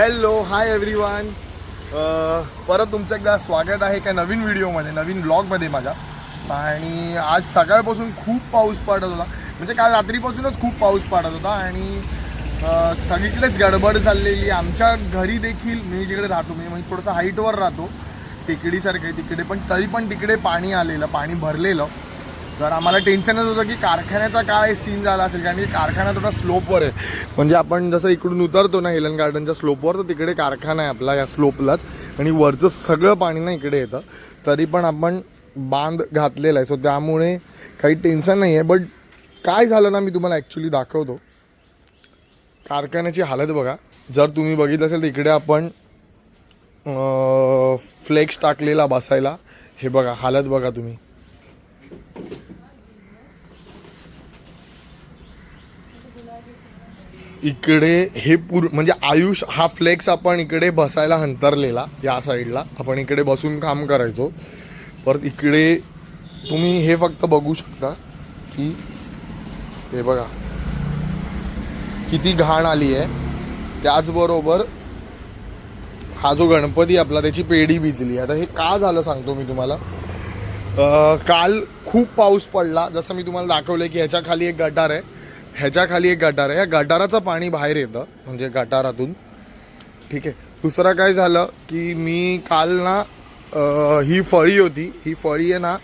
Hello hi everyone परत तुमचं एकदा स्वागत आहे एका नवीन व्हिडिओमध्ये नवीन ब्लॉगमध्ये माझ्या. आणि आज सकाळपासून खूप पाऊस पडत होता. म्हणजे काल रात्रीपासूनच खूप पाऊस पडत होता आणि सगळीकडेच गडबड चाललेली. आमच्या घरी देखील मी जिकडे राहतो मी म्हणजे थोडंसं हाईटवर राहतो. टेकडीसारखं आहे तिकडे पण तरी पण तिकडे पाणी आलेलं पाणी भरलेलं. तर आम्हाला टेन्शनच होतं की कारखान्याचा काय सीन झाला असेल? कारण की कारखाना थोडा स्लोपवर आहे. म्हणजे आपण जसं इकडून उतरतो ना हेलन गार्डनच्या स्लोपवर तर तिकडे कारखाना आहे आपला या स्लोपलाच आणि वरचं सगळं पाणी ना इकडे येतं. तरी पण आपण बांध घातलेला आहे. सो त्यामुळे काही टेन्शन नाही आहे. बट काय झालं ना मी तुम्हाला ॲक्च्युली दाखवतो. कारखान्याची हालत बघा. जर तुम्ही बघितलं असेल तर इकडे आपण फ्लेक्स टाकलेला बसायला. हे बघा हालत बघा तुम्ही. इकडे हे पूर म्हणजे आयुष हा फ्लेक्स आपण इकडे बसायला हंतरलेला या साईडला. आपण इकडे बसून काम करायचो. परत इकडे तुम्ही हे फक्त बघू शकता की हे बघा. किती घाण आली आहे. त्याचबरोबर हा जो गणपती आपला त्याची पेढी भिजली. आता हे का झालं सांगतो मी तुम्हाला. काल खूप पाऊस पडला. जसं मी तुम्हाला दाखवलं की ह्याच्या खाली एक गटार आहे. ह्याच्याखाली एक गटार आहे. या गटाराचं पाणी बाहेर येतं म्हणजे गटारातून. ठीक आहे. दुसरं काय झालं की मी काल ना ही फळी होती. ही फळी आहे ना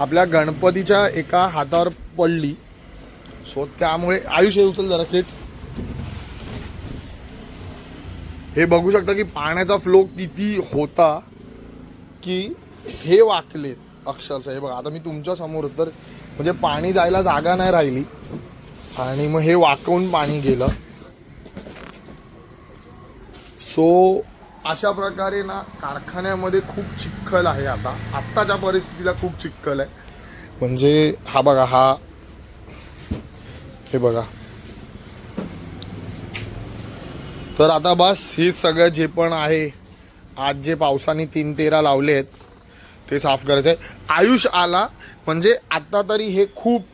आपल्या गणपतीच्या एका हातावर पडली. सो त्यामुळे आयुष्य उचल जरा तेच हे बघू शकता की पाण्याचा फ्लो किती होता की हे वाकलेत अक्षरशः. हे बघा आता मी तुमच्या समोरच तर म्हणजे पाणी जायला जागा नाही राहिली. आणि मग हे वाकवून पाणी गेलं. सो अशा प्रकारे ना कारखान्यामध्ये खूप चिखल आहे आता. आत्ताच्या परिस्थितीला खूप चिखल आहे. म्हणजे हा बघा हा. हे बघा. तर आता बस हे सगळं जे पण आहे आज जे पावसाने तीन तेरा लावले आहेत ते साफ करायचं आहे आयुष आला म्हणजे आता तरी हे खूप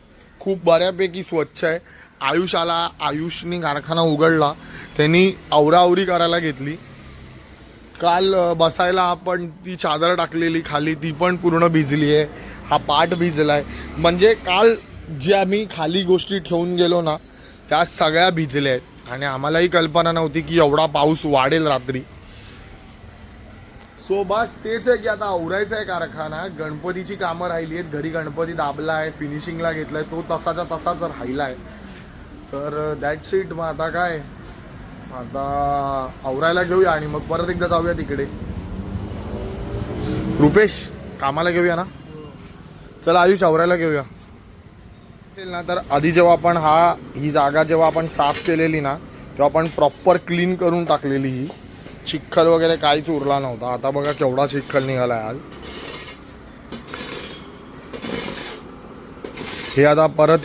खूप बऱ्यापैकी स्वच्छ आहे. आयुष आला आयुषनी कारखाना उघडला. त्यांनी आवराआवरी करायला घेतली. काल बसायला आपण ती चादर टाकलेली खाली ती पण पूर्ण भिजली आहे. हा पाट आहे म्हणजे काल जे आम्ही खाली गोष्टी ठेवून गेलो ना त्या सगळ्या भिजल्या आहेत. आणि आम्हालाही कल्पना नव्हती की एवढा पाऊस वाढेल रात्री. सो बस तेच आहे की आता आवरायचं आहे कारखाना. गणपतीची कामं राहिली आहेत. घरी गणपती दाबला आहे फिनिशिंगला घेतलाय. तो तसाच्या तसाच राहिला आहे तर दॅट सीट मग आता काय? आता आवरायला घेऊया आणि मग परत एकदा जाऊया तिकडे. रुपेश कामाला घेऊया ना? चला आयुष आवरायला घेऊया. ना तर आधी जेव्हा आपण हा ही जागा जेव्हा आपण साफ केलेली ना तेव्हा आपण प्रॉपर क्लीन करून टाकलेली ही. चिखल वगैरे काहीच उरला नव्हता. आता बघा केवढा चिखल निघाला आज. हे आता परत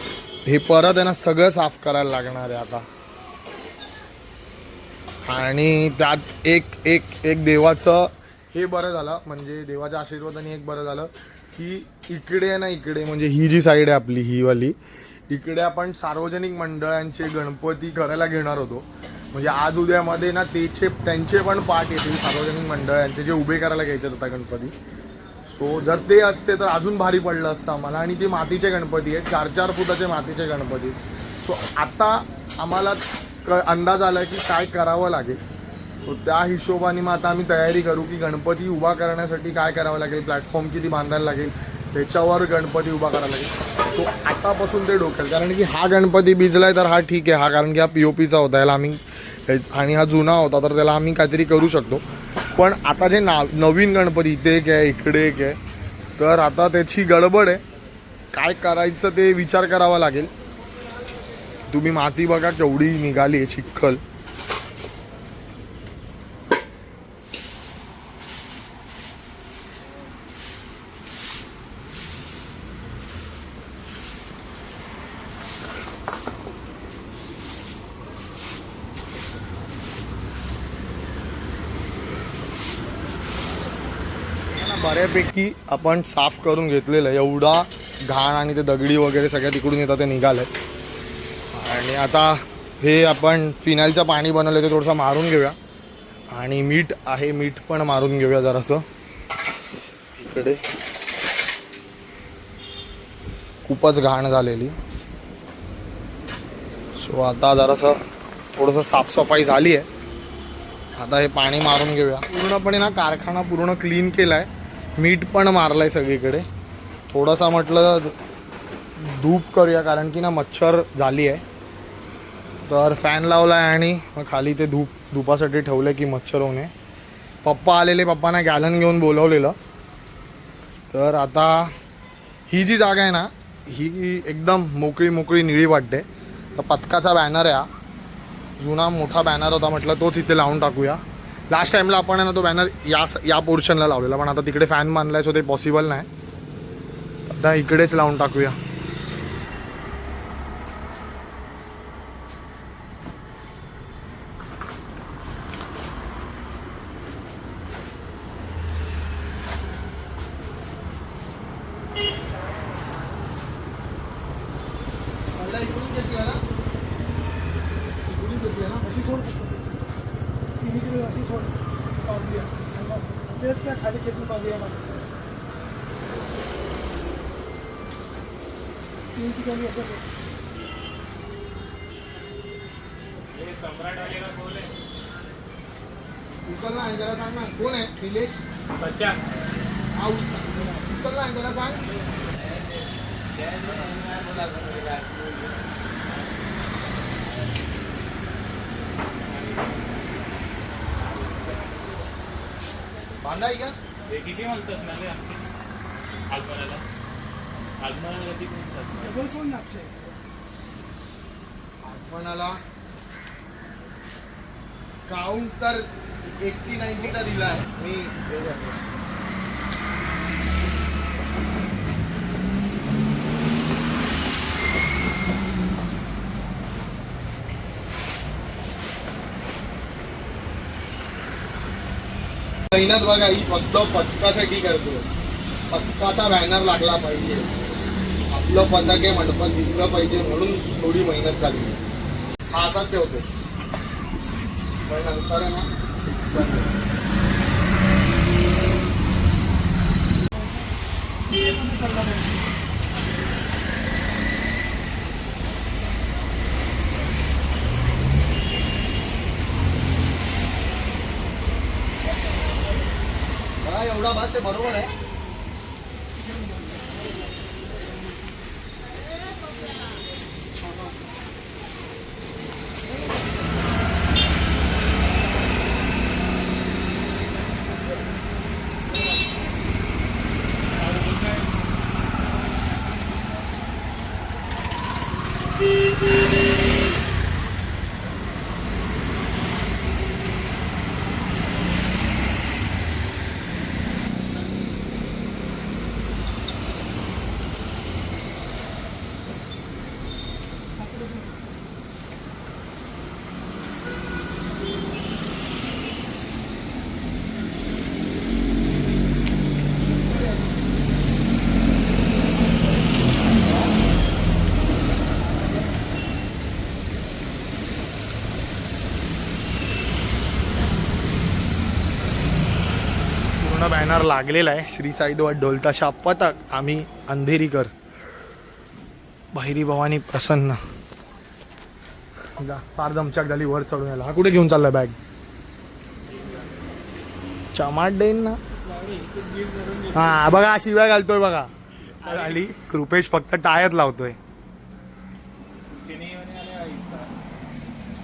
हे परत आहे ना सगळं साफ करायला लागणार आहे आता. आणि त्यात एक एक एक देवाचं हे बरं झालं. म्हणजे देवाच्या आशीर्वादाने एक बरं झालं की इकडे आहे ना इकडे म्हणजे ही जी साईड आहे आपली ही वाली इकडे आपण सार्वजनिक मंडळांचे गणपती करायला घेणार होतो. म्हणजे आज उद्यामध्ये ना त्याचे त्यांचे पण पाठ येतील सार्वजनिक मंडळ यांचे जे उभे करायला घ्यायचे होता गणपती. सो जर ते असते तर अजून भारी पडलं असतं आम्हाला. आणि ते मातीचे गणपती आहेत. चार चार फुटाचे मातीचे गणपती सो आता आम्हाला क अंदाज आला की काय करावं लागेल. सो त्या हिशोबाने मग आता आम्ही तयारी करू की गणपती उभा करण्यासाठी काय करावं लागेल प्लॅटफॉर्म किती बांधायला लागेल त्याच्यावर गणपती उभा करायला लागेल. सो आतापासून ते डोक्याल कारण की हा गणपती भिजलाय तर हा ठीक आहे. हा कारण की हा पी ओ पीचा होता. याला आम्ही आणि हा जुना होता तर त्याला आम्ही काहीतरी करू शकतो. पण आता जे ना नवीन गणपती इथे एक आहे इकडे एक आहे तर आता त्याची गडबड आहे. काय करायचं ते विचार करावा लागेल. तुम्ही माती बघा केवढी निघाली आहे चिखल. बऱ्यापैकी आपण साफ करून घेतलेलं आहे. एवढा घाण आणि ते दगडी वगैरे सगळ्या तिकडून येतात ते निघालं आणि आता हे आपण फिनाईलचं पाणी बनवलं ते थोडंसं मारून घेऊया. आणि मीठ आहे मीठ पण मारून घेऊया जरासं. इकडे. खूपच घाण झालेली. सो आता जरासं थोडंसं साफसफाई झाली आहे. आता हे पाणी मारून घेऊया. पूर्णपणे ना कारखाना पूर्ण क्लीन केला आहे मीठ पण मारलं आहे सगळीकडे. थोडासा म्हटलं धूप करूया कारण की ना मच्छर झाली आहे. तर फॅन लावला आहे आणि मग खाली ते धूप धुपासाठी ठेवलं की मच्छर होणे पप्पा आलेले पप्पांना गॅलन घेऊन बोलवलेलं. तर आता ही जी जागा आहे ना ही एकदम मोकळी मोकळी निळी वाटते. तर पथकाचा बॅनर आहे हा. जुना मोठा बॅनर होता म्हटलं तोच इथे लावून टाकूया. लास्ट टाईमला आपण आहे ना तो बॅनर या या पोर्शनला लावलेला. पण आता तिकडे फॅन मानलाय सो ते पॉसिबल नाही. आता इकडेच लावून टाकूया. ते अशी सोडिय तेच त्या खाली खेचून बाजूया ना तीन ठिकाणी असं उचल ना त्याला सांग ना कोण आहे निलेश बच्चा हा उचल उचल ना त्याला सांग बांधाय का? हे किती माणसं असणार रे आमची? आगमनाला? आगमनाला किती माणसं असणार डबल फोन लागते आगमनाला काउंट तर एट्टी नाईन्टीचा दिलाय. मी हे करतो. मेहनत बघा ही फक्त पथकासाठी करतो पथकाचा बॅनर लागला पाहिजे. आपलं पथक आहे मंडपात दिसलं पाहिजे म्हणून थोडी मेहनत झाली. हा असाच ठेवतो. पण नंतर आहे ना fix करतो. बघा एवढा बस आहे बरोबर आहे पूर्ण बॅनर लागलेला आहे. श्री साईदवा ढोलताशा पथक. आम्ही अंधेरीकर. बहिरी भवानी प्रसन्न. जा फार दमचाक झाली वर चढून यायला. हा कुठे घेऊन चाललाय बॅग चमाट देईन ना. हा बघा शिव्या घालतोय बघा. आणि कृपेश फक्त टायत लावतोय.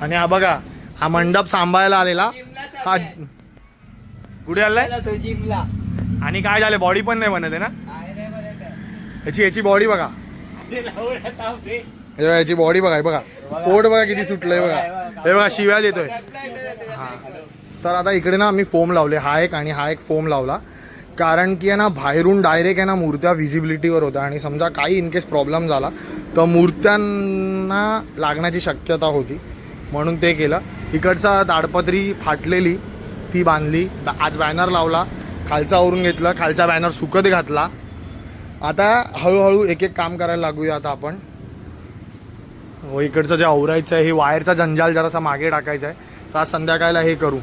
आणि हा बघा हा मंडप सांभाळायला आलेला. हा कुठे आलाय? जिमला. आणि काय झालं? बॉडी पण नाही बनत आहे ना? याची याची बॉडी बघा. हे बघा, याची बॉडी बघा हे बघा. पोट बघा किती सुटलंय बघा. हे बघा शिव्या देतोय. हा. तर आता इकडे ना आम्ही फोम लावले. हा एक आणि हा एक फोम लावला. कारण की आहे ना बाहेरून डायरेक्ट आहे ना मूर्त्या व्हिजिबिलिटीवर होत्या. आणि समजा काही इन केस प्रॉब्लेम झाला तर मूर्त्यांना लागण्याची शक्यता होती. म्हणून ते केलं. इकडचा ताडपत्री फाटलेली. ती बांधली. आज बॅनर लावला. खालचा आवरून घेतलं. खालचा बॅनर सुकत घातला. आता हळूहळू एक एक काम करायला लागूया आता आपण. व इकडचं जे आवरायचं आहे हे वायरचा जंजाल जरासा मागे टाकायचा आहे. तर आज संध्याकाळला हे करू.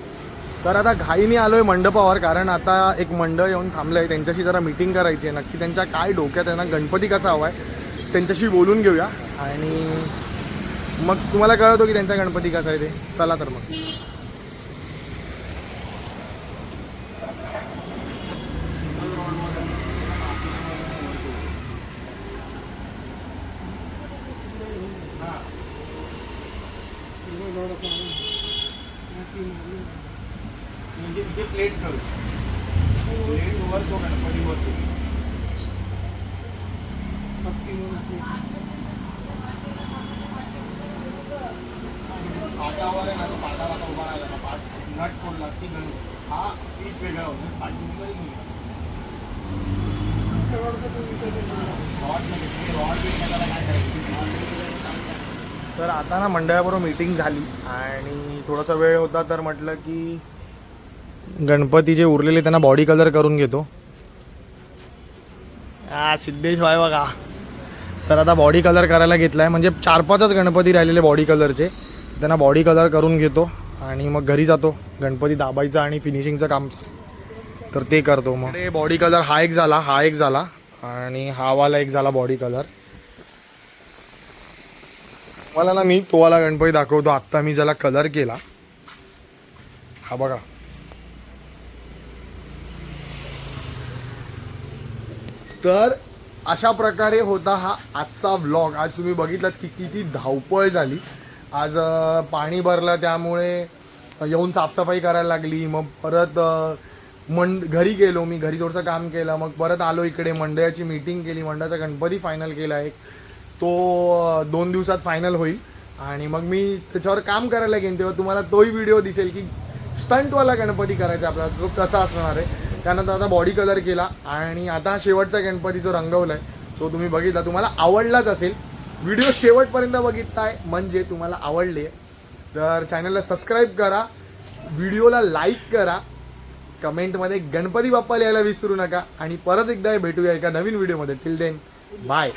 तर आता घाईने आहे मंडपावर कारण आता एक मंडळ येऊन थांबलं आहे त्यांच्याशी जरा मीटिंग करायची आहे. नक्की त्यांच्या काय डोक्यात आहे ना गणपती कसा हवा आहे त्यांच्याशी बोलून घेऊया. आणि मग तुम्हाला कळवतो की त्यांचा गणपती कसा आहे ते. चला तर मग. म्हणजे इथे प्लेट करू. प्लेटवर तो गणपती बसेल पाटावर आहे ना तो पाटावर असा उभा राहिला ना पाठ नट फोडलास की गण. हा पीस वेगळा होतो. पाठ तरी नाही. तर आता ना मंडळाबरोबर मीटिंग झाली आणि थोडासा वेळ होता तर म्हटलं की गणपती जे उरलेले त्यांना बॉडी कलर करून घेतो. हा सिद्धेश भाई बघा. तर आता बॉडी कलर करायला घेतलाय. म्हणजे चार पाचच गणपती राहिलेले बॉडी कलरचे त्यांना बॉडी कलर करून घेतो आणि मग घरी जातो. गणपती दाबायचं आणि फिनिशिंगचं काम तर ते करतो मग. बॉडी कलर हा एक झाला हा एक झाला. आणि हावाला एक झाला बॉडी कलर मला ना मी तुम्हाला गणपती दाखवतो. आत्ता मी ज्याला कलर केला. हा बघा. तर अशा प्रकारे होता हा आजचा व्लॉग आज तुम्ही बघितलात की किती धावपळ झाली. आज पाणी भरलं त्यामुळे येऊन साफसफाई करायला लागली. मग परत मंड घरी गेलो मी. घरी थोडंसं काम केलं. मग परत आलो इकडे. मंडळाची मीटिंग केली. मंडळाचा गणपती फायनल केला एक. तो दोन दिवसात फायनल होईल. आणि मग मी त्याच्यावर काम करायला घेईन तेव्हा तुम्हाला तोही व्हिडिओ दिसेल की स्टंटवाला गणपती करायचा आपल्याला तो कसा असणार आहे. त्यानंतर आता बॉडी कलर केला आणि आता शेवटचा गणपती जो रंगवला आहे तो तुम्ही बघितला तुम्हाला आवडलाच असेल. व्हिडिओ शेवटपर्यंत बघितलाय म्हणजे तुम्हाला आवडले. तर चॅनलला सबस्क्राईब करा. व्हिडिओला लाईक करा. कमेंटमध्ये गणपती बाप्पा लिहायला विसरू नका. आणि परत एकदा भेटूया एका नवीन व्हिडिओमध्ये टिल देन बाय